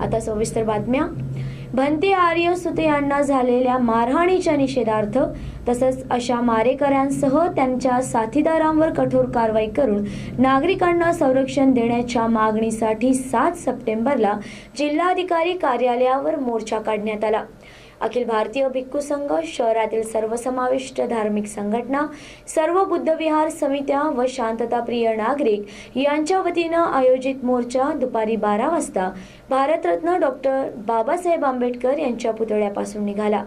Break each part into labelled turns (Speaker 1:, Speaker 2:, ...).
Speaker 1: आता सविस्तर बातम्या. भंते आर्य सुते यांना झालेल्या मारहाणीच्या निषेधार्थ तसंच अशा मारेकऱ्यांसह त्यांच्या साथीदारांवर कठोर कारवाई करून नागरिकांना संरक्षण देण्याच्या मागणीसाठी सात सप्टेंबरला जिल्हाधिकारी कार्यालयावर मोर्चा काढण्यात आला. अखिल भारतीय भिक्खू संघ शहरातील सर्वसमाविष्ट धार्मिक संघटना सर्व बुद्धविहार समित्या व शांतताप्रिय नागरिक यांच्या वतीनं आयोजित मोर्चा दुपारी बारा वाजता भारतरत्न डॉक्टर बाबासाहेब आंबेडकर यांच्या पुतळ्यापासून निघाला.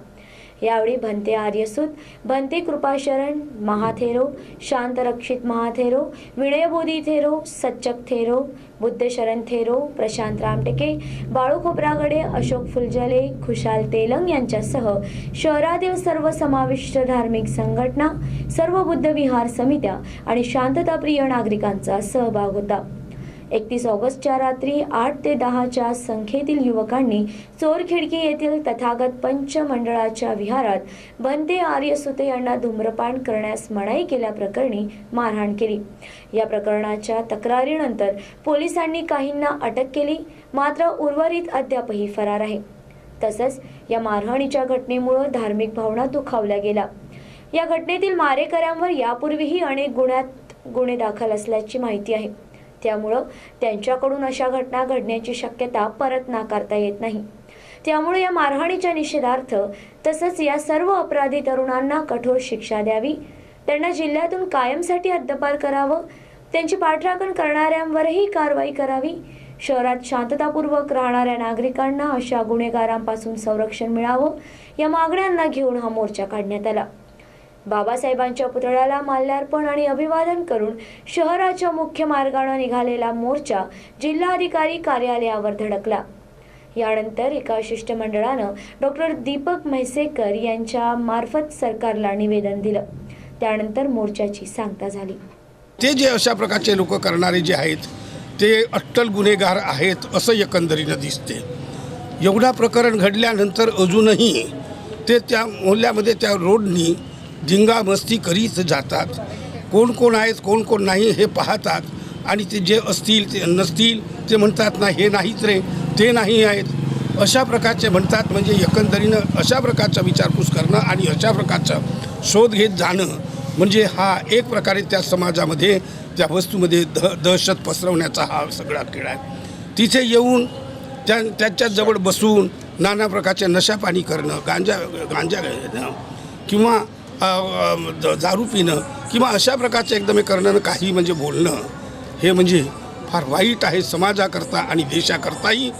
Speaker 1: यावेळी भंते आर्यसूत भंते कृपाशरण महाथेरो शांतरक्षित महाथेरो विनयबोधी थेरो सच्चक थेरो बुद्धशरण थेरो प्रशांत रामटेके बाळू खोब्रागडे अशोक फुलजले खुशाल तेलंग यांच्यासह शहरातील सर्व समाविष्ट धार्मिक संघटना सर्व बुद्ध विहार समित्या आणि शांतताप्रिय नागरिकांचा सहभाग होता. एकतीस ऑगस्टच्या रात्री आठ ते दहाच्या संख्येतील युवकांनी चोरखिडकी येथील तथागत पंच मंडळाच्या विहारात बंदे आर्यसुते यांना धूम्रपान करण्यास मनाई केल्याप्रकरणी मारहाण केली. या प्रकरणाच्या तक्रारीनंतर पोलिसांनी काहींना अटक केली मात्र उर्वरित अद्यापही फरार आहे. तसंच या मारहाणीच्या घटनेमुळे धार्मिक भावना दुखावल्या गेल्या. या घटनेतील मारेकऱ्यांवर यापूर्वीही अनेक गुन्ह्यात गुन्हे दाखल असल्याची माहिती आहे. त्यामुळं त्यांच्याकडून अशा घटना घडण्याची शक्यता परत नाकारता येत नाही. त्यामुळे या मारहाणीच्या निषेधार्थ तसंच या सर्व अपराधी तरुणांना कठोर शिक्षा द्यावी त्यांना जिल्ह्यातून कायमसाठी हद्दपार करावं त्यांची पाठराखण करणाऱ्यांवरही कारवाई करावी शहरात शांततापूर्वक राहणाऱ्या नागरिकांना अशा गुन्हेगारांपासून संरक्षण मिळावं या मागण्यांना घेऊन हा मोर्चा काढण्यात आला. बाबासाहेबांच्या पुतळ्याला माल्यार्पण आणि अभिवादन करून शहराच्या मुख्य मार्गाने निघालेला मोर्चा जिल्हाधिकारी कार्यालयावर धडकला. यानंतर एका शिष्टमंडळानं डॉक्टर दीपक म्हैसेकर यांच्या मार्फत सरकारला निवेदन दिलं. त्यानंतर मोर्चाची सांगता झाली.
Speaker 2: ते जे अशा प्रकारचे लोक करणारे जे आहेत ते अट्टल गुन्हेगार आहेत असं एकंदरीनं दिसते. एवढा प्रकरण घडल्यानंतर अजूनही ते त्या मोहल्ल्यामध्ये त्या रोडनी धिंगामस्ती करीत जातात. कोण कोण आहेत कोण कोण नाही हे पाहतात. आणि ते जे असतील ते नसतील ते म्हणतात ना हे नाहीच रे ते नाही आहेत. अशा प्रकारचे म्हणतात म्हणजे एकंदरीनं अशा प्रकारचा विचारपूस करणं आणि अशा प्रकारचा शोध घेत जाणं म्हणजे हा एक प्रकारे त्या समाजामध्ये त्या वस्तूमध्ये दह दहशत पसरवण्याचा हा सगळा खेळ आहे. तिथे येऊन त्या त्यांच्याजवळ बसून नाना प्रकारच्या नशापाणी करणं गांजा गांजा घेणं किंवा दारू पिणं किंवा अशा प्रकारचं एकदम हे करणं काही म्हणजे बोलणं हे म्हणजे फार वाईट आहे समाजाकरता आणि देशाकरताही.